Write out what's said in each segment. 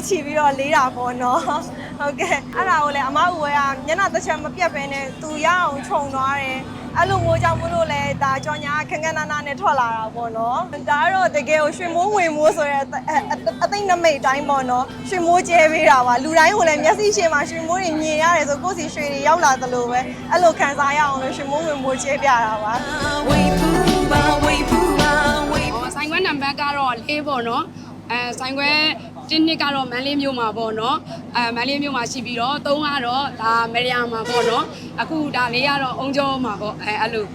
နဲ့ချီပြီးတော့လေးတာပေါ့နော်ဟုတ်ကဲ့အဲ့ဒါကိုလည်းအမအူဝဲကမျက်နှာတစ်ချက်မပြတ်ဘဲနဲ့သူရအောင်ခြုံသွားတယ်အဲ့လိုမျိုးကြောင့်မလို့လဲဒါကြောညာခက်ခက်နာနာနဲ့ထွက်လာတာပေါ့နော်ဒါကတော့တကယ်ကိုရွှေမိုးဝင်မိုးဆိုရဲအသိနမိတ်အတိုင်းပေါ့နော်ရွှေမိုးကျဲပေးတာပါလူတိုင်းကိုလည်းမျက်စိရှေ့မှာရွှေမိုးတွေမြင်ရတယ်ဆိုကိုယ့်စီရွှေတွေရောက်လာသလိုပဲအဲ့လိုခံစားရအောင်လို့ရွှေမိုးဝင်မိုးကျဲပြတာပါ wait pooba wait pooba wait ဟောဆိုင်ခွဲနံပါတ်ကတော့၄ပေါ့နော်အဲဆိုင်ခွဲ တစ်နှစ်ကတော့မန်လေးမြို့မှာပေါ့နော်အဲမန်လေးမြို့မှာရှိပြီးတော့၃ကတော့ဒါမရယာမှာပေါ့နော်အခုဒါလေးကတော့အုံကျော်မှာပေါ့အဲအဲ့လို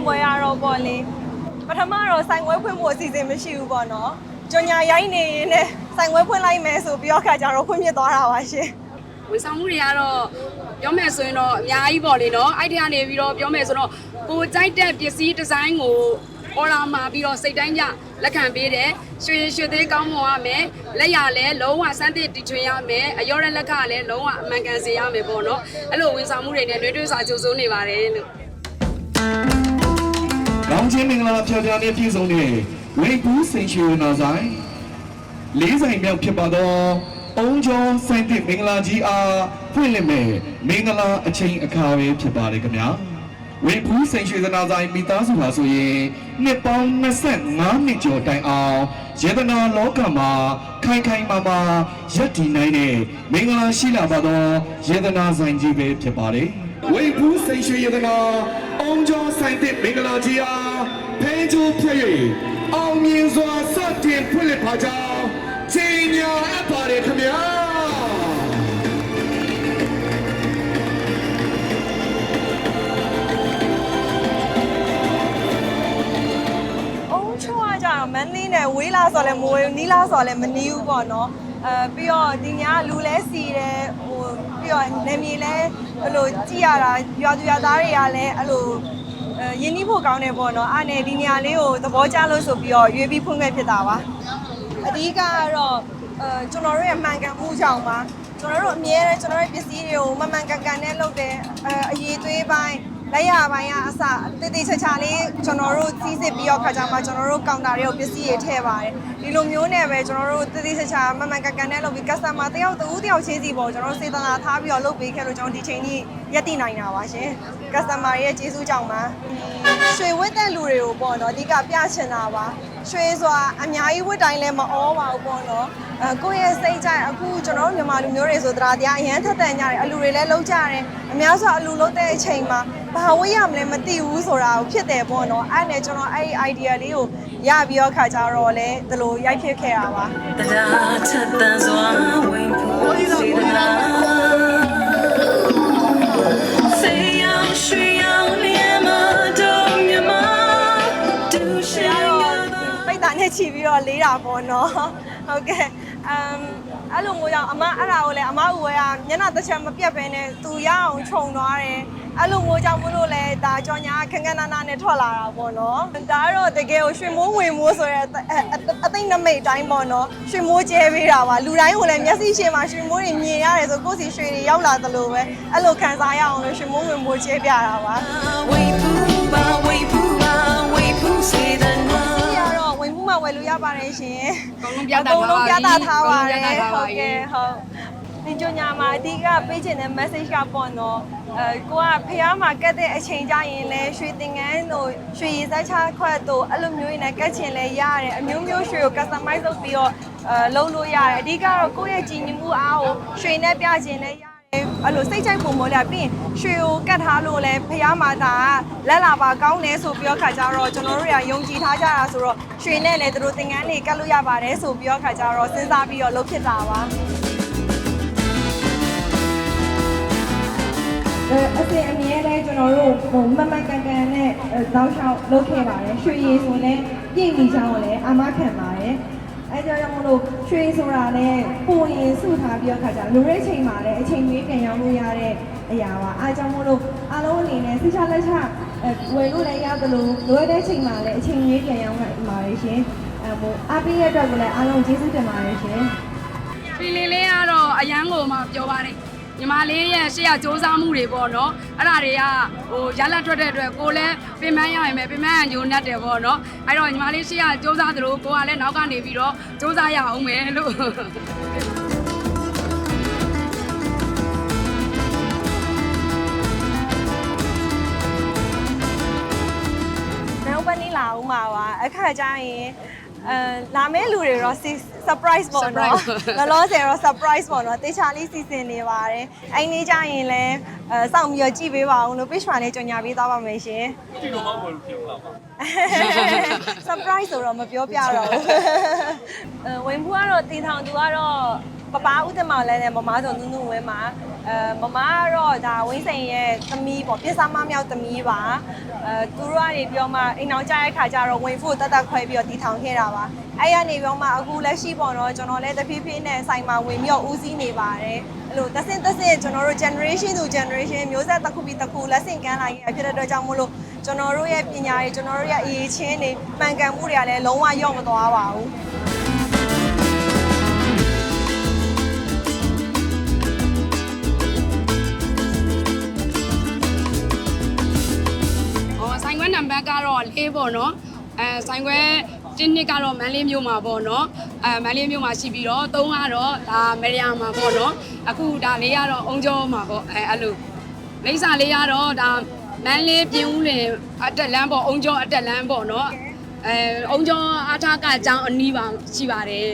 င့်ပွဲရတော့ပေါ့လေပထမတော့ဆိုင်ဝဲဖွင့်ဖို့အစီအစဉ်မရှိဘူးပေါ့နော်ကြော်ညာရိုင်းနေရင်လည်းဆိုင်ဝဲဖွင့်လိုက်မယ်ဆိုပြီးတော့ခါကြတော့ဖွင့်ပြသွားတာပါရှင်ဝန်ဆောင်မှုတွေကတော့ပြောမယ်ဆိုရင်တော့အများကြီးပေါ့လေနော်အဲ့ဒီကနေပြီးတော့ပြောမယ်ဆိုတော့ကိုကြိုက်တဲ့ပစ္စည်းဒီဇိုင်းကိုအော်လာမှာပြီးတော့စိတ်တိုင်းကြလက်ခံပေးတယ်ရွှေရွှေသေးကောင်းမွန်ရမယ်လက်ရလည်းလုံးဝစမ်းသစ်တီထွင်ရမယ်အရောတဲ့လက်ကလည်းလုံးဝအမှန်ကန်စေရမယ်ပေါ့နော်အဲ့လိုဝန်ဆောင်မှုတွေနဲ့နှွေးထွေးစွာကြိုးစိုးနေပါတယ်လို့။ လောင်ချင်းမင်္ဂလာဖျားဖျားနဲ့ပြည့်စုံတဲ့ဝိဘူးစိန်ရွှေဝနာဆိုင်လေးဆိုင်မြောက်ဖြစ်ပါသောအုံကျော်ဆိုင်တဲ့မင်္ဂလာကြီးအားဖွင့်လှစ်မဲ့မင်္ဂလာအချိန်အခါပဲဖြစ်ပါတယ်ခင်ဗျာ။ဝိဘူးစိန်ရွှေဝနာဆိုင်မိသားစုပါဆိုရင်နှစ်ပေါင်း25နှစ်ကျော်တိုင်အောင်ယေဒနာလောကမှာခိုင်ခိုင်မာမာရပ်တည်နိုင်တဲ့မင်္ဂလာရှိလာပါသောယေဒနာဆိုင်ကြီးပဲဖြစ်ပါတယ်။ဝိဘူးစိန်ရွှေရတနာ အောင်ကျော်ဆိုင်တဲ့မင်္ဂလာကြီးအားဖဲကြိုးဖြစ်၍အောင်မြင်စွာစတင်ဖွင့်လှစ်ပါကြောင်းချိန်ညာအပ်ပါတယ်ခင်ဗျာအုံးချိုးကကြတော့မန်းလေးနဲ့ဝေးလာဆိုလဲမဝေးနီးလာဆိုလဲမနီးဘူးပေါ့နော်အဲပြီးတော့ဒီညလူလဲစီတယ်ဟို ပြီးတော့နေမြေလဲအဲ့လိုကြည့်ရတာရွာသူရွာသားတွေကလည်းအဲ့လိုအဲရင်းနှီးဖို့ကောင်းတယ်ပေါ့နော်အဲ့နဲ့ဒီညလေးကိုသဘောကျလို့ဆိုပြီးတော့ရွေးပြီးဖွင့်ခဲ့ဖြစ်တာပါအဓိကကတော့အဲကျွန်တော်တို့ရဲ့မှန်ကန်မှုကြောင့်ပါကျွန်တော်တို့အမြဲတမ်းကျွန်တော်တို့ပစ္စည်းတွေကိုမမှန်ကန်ကန်နဲ့လုပ်တယ်အဲအရေးသွေးပိုင်း လက်ရပိုင်းကအစတေးသေးချာချာလေးကျွန်တော်တို့စီးစစ်ပြီးတော့ခါကြမှာကျွန်တော်တို့ကောင်တာတွေကိုပစ္စည်းတွေထည့်ပါတယ်ဒီလိုမျိုးနဲ့ပဲကျွန်တော်တို့တေးသေးချာချာမမှန်ကန်ကန်နဲ့လုပ်ပြီး customer တယောက်တူတယောက်ချင်းစီပေါ့ကျွန်တော်တို့စေတနာထားပြီးတော့လုပ်ပေးခဲ့လို့ကျွန်တော်ဒီချိန်ကြီးရက်တည်နိုင်တာပါရှင် customer ရဲ့ကျေးဇူးကြောင့်ပါရွှေဝတ်တဲ့လူတွေကိုပေါ့နော်အဓိကပြချင်တာပါရွှေဆိုတာအများကြီးဝတ်တိုင်းလည်းမအောပါဘူးပေါ့နော်အဲကိုယ့်ရဲ့စိတ်ကြိုက်အခုကျွန်တော်တို့မြန်မာလူမျိုးတွေဆိုတရားတရားအရန်ထက်တန်ကြတယ်အလူတွေလည်းလုံးကြတယ်အများဆိုအလူလုံးတဲ့အချိန်မှာ ဘာဝတ်ရမလဲမသိဘူးဆိုတာကိုဖြစ်တယ်ပေါ့နော်အဲ့နဲ့ကျွန်တော်အဲ့ဒီ idea လေးကိုရပြီးတော့ခါကြတော့လေဒီလိုရိုက်ဖြစ်ခဲ့တာပါတရားထက်သန်စွာဝင်ဖို့စေတနာစေရောက်ရွှေရောက်လျက်မတော်မြမတူရှိရငါတော့ပိတ်တာနဲ့ချီပြီးတော့လေးတာပေါ့နော်ဟုတ်ကဲ့ အမ်အဲ့လိုမျိုးကြောင့်အမအဲ့ဒါကိုလည်းအမအူဝဲကမျက်နှာတစ်ချက်မပြတ်ဘဲနဲ့သူရအောင်ခြုံသွားတယ်အဲ့လိုမျိုးကြောင့်မလို့လဲဒါကြောညာခက်ခက်နာနာနဲ့ထွက်လာတာပေါ့နော်ဒါကတော့တကယ်ကိုရွှေမိုးဝင်မိုးဆိုရဲအသိနမိတ်အတိုင်းပေါ့နော်ရွှေမိုးကျဲပေးတာပါလူတိုင်းကိုလည်းမျက်စိရှေ့မှာရွှေမိုးတွေမြင်ရတယ်ဆိုကိုယ့်စီရွှေတွေရောက်လာသလိုပဲအဲ့လိုခံစားရအောင်လို့ရွှေမိုးဝင်မိုးကျဲပြတာပါဝိပူ မှုမှဝယ်လို့ရပါတယ်ရှင်အကုန်လုံးပြသထားပါပြီအကုန်လုံးပြသထားပါတယ်အကုန်လုံးပြသထားပါဟုတ်ပြီကဲ့ဟုတ်ဒီကြညာမှာအဓိကပေးချင်တဲ့ message ကပေါ့နော်အဲကိုကဖះမှာကတ်တဲ့အချိန်ကြရင်လဲရွှေသင်္ကန်းတို့ရွှေရည်စားချခွက်တို့အဲ့လိုမျိုးနဲ့ကတ်ချင်လဲရတယ်အမျိုးမျိုးရွှေကို customize လုပ်ပြီးတော့အဲလုပ်လို့ရတယ်အဓိကတော့ကိုယ့်ရဲ့ကြည်ညိမှုအားကိုရွှေနဲ့ပြချင်လဲရတယ် အဲ့လိုစိတ်ကြိုက်ပုံမို့လဲပြီးရင်ရွှေကိုကတ်ထားလို့လဲဖះမှာဒါကလက်လာပါကောင်းတယ်ဆိုပြီးတော့ခါကြတော့ကျွန်တော်တို့တွေကယုံကြည်ထားကြတာဆိုတော့ရွှေနဲ့လည်းသူတို့သင်္ကန်းတွေကတ်လို့ရပါတယ်ဆိုပြီးတော့ခါကြတော့စဉ်းစားပြီးတော့လုပ်ဖြစ်တာပါအဲအစင်အမြဲတမ်းကျွန်တော်တို့ဟိုမမကန်ကန်နဲ့တောက်လျှောက်လုပ်ခဲ့ပါတယ်ရွှေရည်ဆိုလည်းပြည့်မီချောင်းကိုလည်းအာမခံပါတယ် အဲကြောင့်မလို့ရွှေဆိုတာလည်းပုံရင်စုထားပြီးတော့ခါကြလူရဲချိန်မှာလည်းအချိန်မီးပြန်ရောင်းလို့ရတဲ့အရာပါအားကြောင့်မို့လို့အားလုံးအနေနဲ့စိတ်ချလက်ချအဲဝယ်လို့လည်းရသလိုလိုအပ်တဲ့ချိန်မှာလည်းအချိန်လေးပြန်ရောက်နိုင်ပါတယ်ရှင်အဲမို့အားပေးရတဲ့အတွက်ကိုလည်းအားလုံးကျေးဇူးတင်ပါတယ်ရှင်ဖီလီလေးကတော့အရန်ကိုမှပြောပါတယ် ညီမလေးရဲ့ရှေ့ရစူးစမ်းမှုတွေပေါ့နော်အဲ့ဒါတွေကဟိုရလက်ထွက်တဲ့အတွက်ကိုလည်းပြင်ပန်းရရင်ပဲပြင်ပန်းရညိုနေတယ်ပေါ့နော်အဲ့တော့ညီမလေးရှေ့ရစူးစမ်းသလိုကိုကလည်းနောက်ကနေပြီးတော့စူးစမ်းရအောင်မယ်လို့နောက်ပတ်နေ့လာဦးမှာပါအခါကျရင် အဲလာမဲ့လူတွေတော့ surprise ပေါ့နော် Surprise လောလောဆယ်တော့ surprise ပေါ့နော်တေချာလေးစီစဉ်နေပါတယ်အဲ့ဒီနေ့ကျရင်လည်းအဲစောင့်ပြီးတော့ကြည့်ပေးပါအောင်လို့ page မှာလည်းကြော်ညာပေးသွားပါမယ်ရှင်ဒီလိုမှမဟုတ်ဖြစ်ပါဘူး surprise ဆိုတော့မပြောပြတော့ဘူးအဲဝင်ဘူးကတော့တင်ထောင်သူကတော့ ပပဦးတမောင်လည်းနဲ့မမဆိုနုနုဝဲမှာအဲမမကတော့ဒါဝင်းစိန်ရဲ့သမီးပေါ့ပြစ်စားမမြောက်သမီးပါအဲသူတို့ကနေပြောမှအိမ်အောင်ကြတဲ့ခါကျတော့ဝင်ဖို့တတ်တတ်ခွဲပြီးတော့တီထောင်ခဲ့တာပါအဲ့ရနေပြောမှအခုလက်ရှိပေါ့နော်ကျွန်တော်လည်းတဖြည်းဖြည်းနဲ့ဆိုင်မှာဝင်ပြီးတော့ဦးစီးနေပါတယ်အဲ့လိုတစ်ဆင့်တစ်ဆင့်ကျွန်တော်တို့ generation to generation မျိုးဆက်တစ်ခုပြီးတစ်ခုလက်ဆင့်ကမ်းလာခဲ့ဖြစ်တဲ့အတွက်ကြောင့်မို့လို့ကျွန်တော်တို့ရဲ့ပညာတွေကျွန်တော်တို့ရဲ့အရေးချင်းတွေမှန်ကန်မှုတွေကလည်းလုံးဝရော့မသွားပါဘူး ကတော့၄ပေါ့နော်အဲဆိုင်ခွဲတင်းနှစ်ကတော့မန်လေးမြို့မှာပေါ့နော်အဲမန်လေးမြို့မှာရှိပြီးတော့၃ကတော့ဒါမရယာမှာပေါ့နော်အခုဒါလေးကတော့အုံကျော်မှာပေါ့အဲအဲ့လိုလိမ့်စာလေးကတော့ဒါမန်လေးပြင်းဦးလင်အတက်လန်းပေါ့အုံကျော်အတက်လန်းပေါ့နော်အဲအုံကျော်အားထားကအကြောင်းအနီးပါရှိပါတယ်